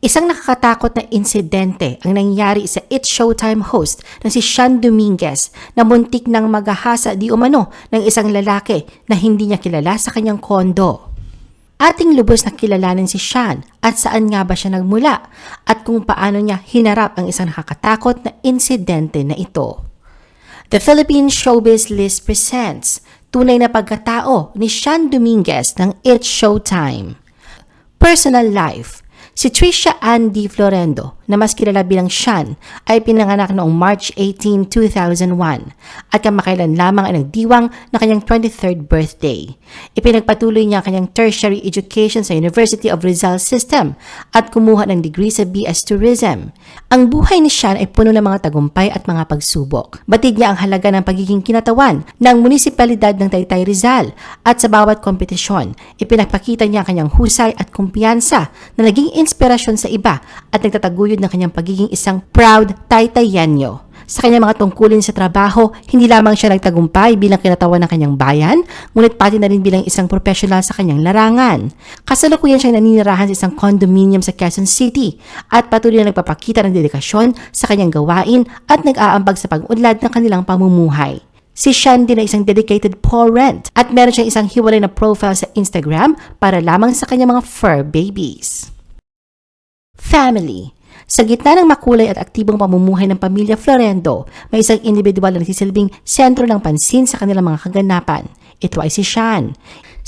Isang nakakatakot na insidente ang nangyari sa It's Showtime host na si Sean Dominguez na muntik nang magahasa di umano ng isang lalaki na hindi niya kilala sa kanyang kondo. Ating lubos na kilalanin si Sean at saan nga ba siya nagmula at kung paano niya hinarap ang isang nakakatakot na insidente na ito. The Philippine Showbiz List presents Tunay na Pagkatao ni Sean Dominguez ng It's Showtime. Personal Life Si Trisha Ann D. Florendo, na mas kilala bilang Sean, ay pinanganak noong March 18, 2001 at kamakailan lamang ay nagdiwang na kanyang 23rd birthday. Ipinagpatuloy niya ang kanyang tertiary education sa University of Rizal System at kumuha ng degree sa BS Tourism. Ang buhay ni Sean ay puno ng mga tagumpay at mga pagsubok. Batid niya ang halaga ng pagiging kinatawan ng munisipalidad ng Taytay Rizal at sa bawat kompetisyon, ipinagpakita niya ang kanyang husay at kumpiyansa na naging inspirasyon sa iba at nagtataguyod ng kanyang pagiging isang proud Taytayenyo. Sa kanyang mga tungkulin sa trabaho, hindi lamang siya nagtagumpay bilang kinatawan ng kanyang bayan, ngunit pati na rin bilang isang profesional sa kanyang larangan. Kasalukuyan siyang naninirahan sa isang condominium sa Quezon City at patuloy na nagpapakita ng dedikasyon sa kanyang gawain at nag-aambag sa pag-unlad ng kanilang pamumuhay. Si Sean din ay isang dedicated parent at meron siyang isang hiwalay na profile sa Instagram para lamang sa kanyang mga fur babies. Family sa gitna ng makulay at aktibong pamumuhay ng pamilya Florendo, may isang individual na nagsisilbing sentro ng pansin sa kanilang mga kaganapan. Ito ay si Sean.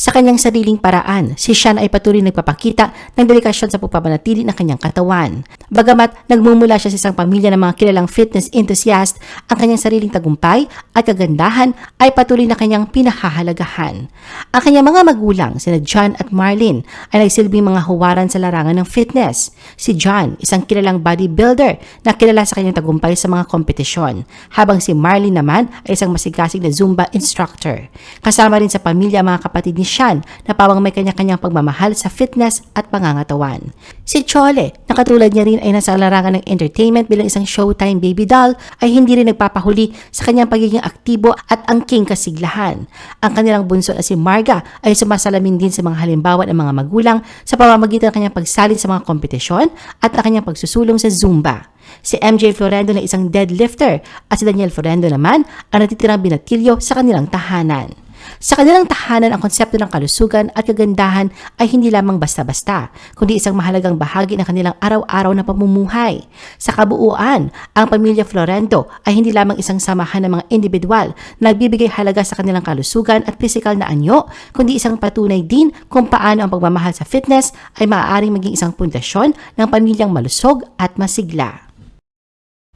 Sa kanyang sariling paraan, si Sean ay patuloy nagpapakita ng dedikasyon sa pagpapanatili ng kanyang katawan. Bagamat nagmumula siya sa isang pamilya ng mga kilalang fitness enthusiast, ang kanyang sariling tagumpay at kagandahan ay patuloy na kanyang pinahahalagahan. Ang kanyang mga magulang, sina John at Marlene, ay nagsilbing mga huwaran sa larangan ng fitness. Si John, isang kilalang bodybuilder na kilala sa kanyang tagumpay sa mga kompetisyon, habang si Marlene naman ay isang masigasig na Zumba instructor. Kasama rin sa pamilya mga kapatid ni Sean na pawang may kanya-kanyang pagmamahal sa fitness at pangangatawan. Si Chole, na katulad niya rin ay nasa larangan ng entertainment bilang isang showtime baby doll, ay hindi rin nagpapahuli sa kanyang pagiging aktibo at angking kasiglahan. Ang kanilang bunso na si Marga ay sumasalamin din sa mga halimbawa ng mga magulang sa pamamagitan ng kanyang pagsalin sa mga kompetisyon at ang kanyang pagsusulong sa Zumba. Si MJ Florendo na isang deadlifter at si Daniel Florendo naman ang natitirang binatilyo sa kanilang tahanan. Sa kanilang tahanan, ang konsepto ng kalusugan at kagandahan ay hindi lamang basta-basta, kundi isang mahalagang bahagi ng kanilang araw-araw na pamumuhay. Sa kabuuan, ang pamilya Florendo ay hindi lamang isang samahan ng mga individual na nagbibigay halaga sa kanilang kalusugan at pisikal na anyo, kundi isang patunay din kung paano ang pagmamahal sa fitness ay maaaring maging isang pundasyon ng pamilyang malusog at masigla.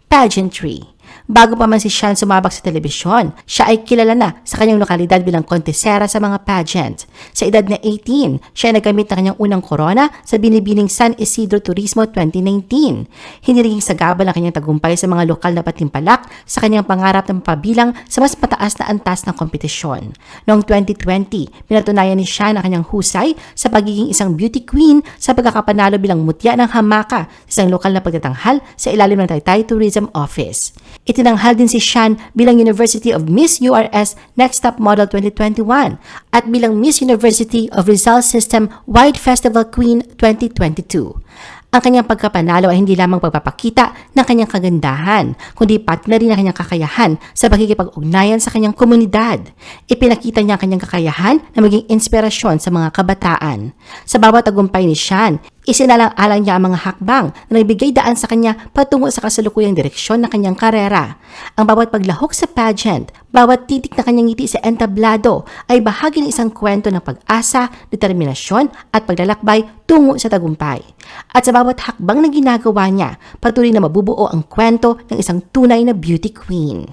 Pageantry Bago pa man si Sean sumabak sa telebisyon, siya ay kilala na sa kanyang lokalidad bilang kontesera sa mga pageant. Sa edad na 18, siya ay nagamit ng kanyang unang korona sa binibining San Isidro Turismo 2019. Hindi naging sagabal ang kanyang tagumpay sa mga lokal na patimpalak sa kanyang pangarap na mapabilang sa mas mataas na antas ng kompetisyon. Noong 2020, pinatunayan ni Sean ang kanyang husay sa pagiging isang beauty queen sa pagkakapanalo bilang mutya ng hamaka sa isang lokal na pagtatanghal sa ilalim ng Taytay Tourism Office. Itinanghal din si Shan bilang University of Miss URS Next Top Model 2021 at bilang Miss University of Rizal System Wide Festival Queen 2022. Ang kanyang pagkapanalo ay hindi lamang pagpapakita ng kanyang kagandahan, kundi pati na rin ang kanyang kakayahan sa pagkikipag-ugnayan sa kanyang komunidad. Ipinakita niya ang kanyang kakayahan na maging inspirasyon sa mga kabataan. Sa bawat tagumpay ni Sean, Isinalang-alang niya ang mga hakbang na nagbigay daan sa kanya patungo sa kasalukuyang direksyon ng kanyang karera. Ang bawat paglahok sa pageant, bawat titik na kanyang ngiti sa entablado ay bahagi ng isang kwento ng pag-asa, determinasyon at paglalakbay tungo sa tagumpay. At sa bawat hakbang na ginagawa niya, patuloy na mabubuo ang kwento ng isang tunay na beauty queen.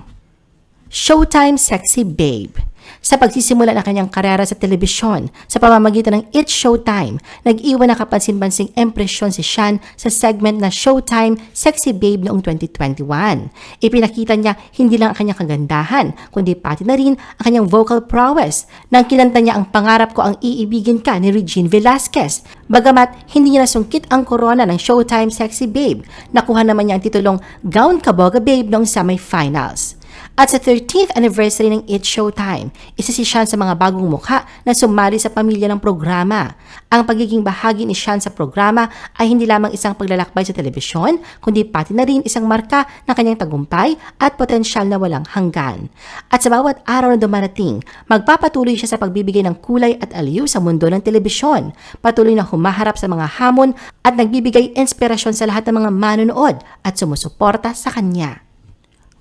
Showtime Sexy Babe sa pagsisimula ng kanyang karera sa telebisyon sa pamamagitan ng It's Showtime, nag-iwan na kapansin-pansing impresyon si Sean sa segment na Showtime Sexy Babe noong 2021. Ipinakita niya hindi lang ang kanyang kagandahan, kundi pati na rin ang kanyang vocal prowess nang kinanta niya ang pangarap ko ang iibigin ka ni Regine Velasquez. Bagamat hindi niya nasungkit ang korona ng Showtime Sexy Babe, nakuha naman niya ang titulong Gown Kaboga Babe noong semifinals. At sa 13th anniversary ng It's Showtime, isa si Sean sa mga bagong mukha na sumali sa pamilya ng programa. Ang pagiging bahagi ni Sean sa programa ay hindi lamang isang paglalakbay sa telebisyon, kundi pati na rin isang marka ng kanyang tagumpay at potensyal na walang hanggan. At sa bawat araw na dumarating, magpapatuloy siya sa pagbibigay ng kulay at aliw sa mundo ng telebisyon. Patuloy na humaharap sa mga hamon at nagbibigay inspirasyon sa lahat ng mga manonood at sumusuporta sa kanya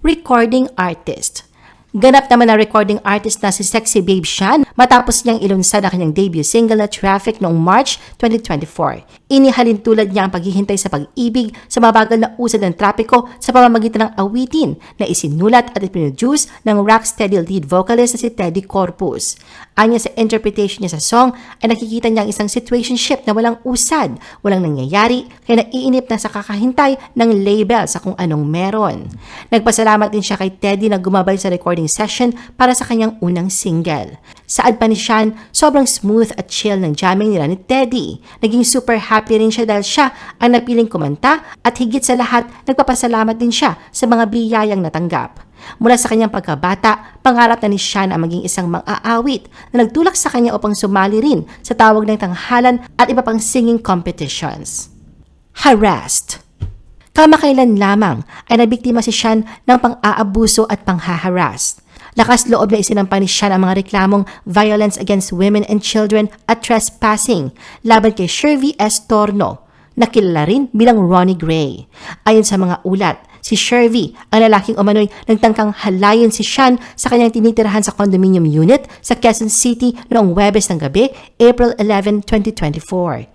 recording artist. Ganap naman na recording artist na si Sexy Babe Shan matapos niyang ilunsad ang kanyang debut single na Traffic noong March 2024. Inihalin tulad niya ang paghihintay sa pag-ibig sa mabagal na usad ng trapiko sa pamamagitan ng awitin na isinulat at ipinuduce ng rocksteady lead vocalist na si Teddy Corpus. Anya sa interpretation niya sa song ay nakikita niya ang isang situationship na walang usad, walang nangyayari, kaya naiinip na sa kakahintay ng label sa kung anong meron. Nagpasalamat din siya kay Teddy na gumabay sa recording session para sa kanyang unang single. Saad pa ni Sean, sobrang smooth at chill ng jamming nila ni Teddy. Naging super happy rin siya dahil siya ang napiling kumanta at higit sa lahat, nagpapasalamat din siya sa mga biyayang natanggap. Mula sa kanyang pagkabata, pangarap na ni Sean ang maging isang mang-aawit na nagtulak sa kanya upang sumali rin sa tawag ng tanghalan at iba pang singing competitions. Harassed Kamakailan lamang ay nabiktima si Sean ng pang-aabuso at panghaharas. Lakas loob na isinampa ni Sean ang mga reklamong violence against women and children at trespassing laban kay Shervy S. Torno, na kilala rin bilang Ronnie Gray. Ayon sa mga ulat, si Shervy, ang lalaking umano'y nagtangkang halayin si Sean sa kanyang tinitirahan sa condominium unit sa Quezon City noong Webes ng gabi, April 11, 2024.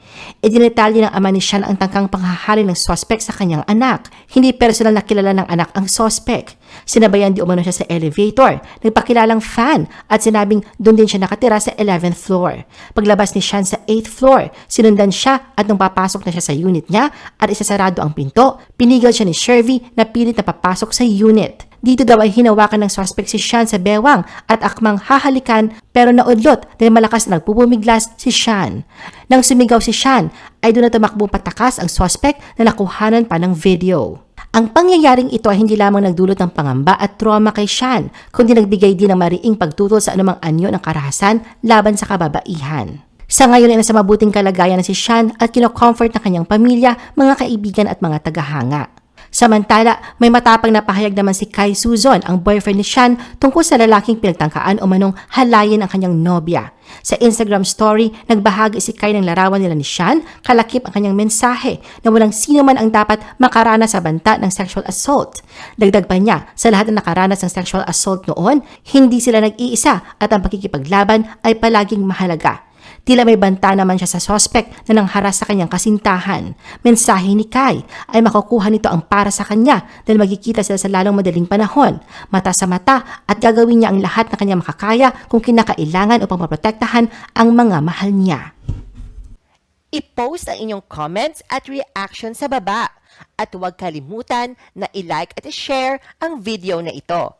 Idinitalye ng ama ni Sean ang tangkang panghahali ng sospek sa kanyang anak. Hindi personal na kilala ng anak ang sospek. Sinabayan di umano siya sa elevator, nagpakilalang fan at sinabing doon din siya nakatira sa 11th floor. Paglabas ni Sean sa 8th floor, sinundan siya at nung papasok na siya sa unit niya at isasarado ang pinto, pinigil siya ni Shervy na pilit na papasok sa unit. Dito daw ay hinawakan ng suspect si Sean sa bewang at akmang hahalikan pero naudlot dahil malakas na nagpupumiglas si Sean. Nang sumigaw si Sean ay doon na tumakbo patakas ang suspect na nakuhanan pa ng video. Ang pangyayaring ito ay hindi lamang nagdulot ng pangamba at trauma kay Sean, kundi nagbigay din ng mariing pagtutol sa anumang anyo ng karahasan laban sa kababaihan. Sa ngayon ay nasa mabuting kalagayan na si Sean at kinocomfort ng kanyang pamilya, mga kaibigan at mga tagahanga. Samantala, may matapang na pahayag naman si Kai Suzon, ang boyfriend ni Sean, tungkol sa lalaking pinagtangkaan o manong halayin ang kanyang nobya. Sa Instagram story, nagbahagi si Kai ng larawan nila ni Sean, kalakip ang kanyang mensahe na walang sino man ang dapat makaranas sa banta ng sexual assault. Dagdag pa niya, sa lahat na nakaranas ng sexual assault noon, hindi sila nag-iisa at ang pakikipaglaban ay palaging mahalaga. Tila may banta naman siya sa sospek na nangharas sa kanyang kasintahan. Mensahe ni Kai ay makukuha nito ang para sa kanya dahil magkikita sila sa lalong madaling panahon. Mata sa mata at gagawin niya ang lahat na kanya makakaya kung kinakailangan upang maprotektahan ang mga mahal niya. I-post ang inyong comments at reaction sa baba. At huwag kalimutan na i-like at i-share ang video na ito.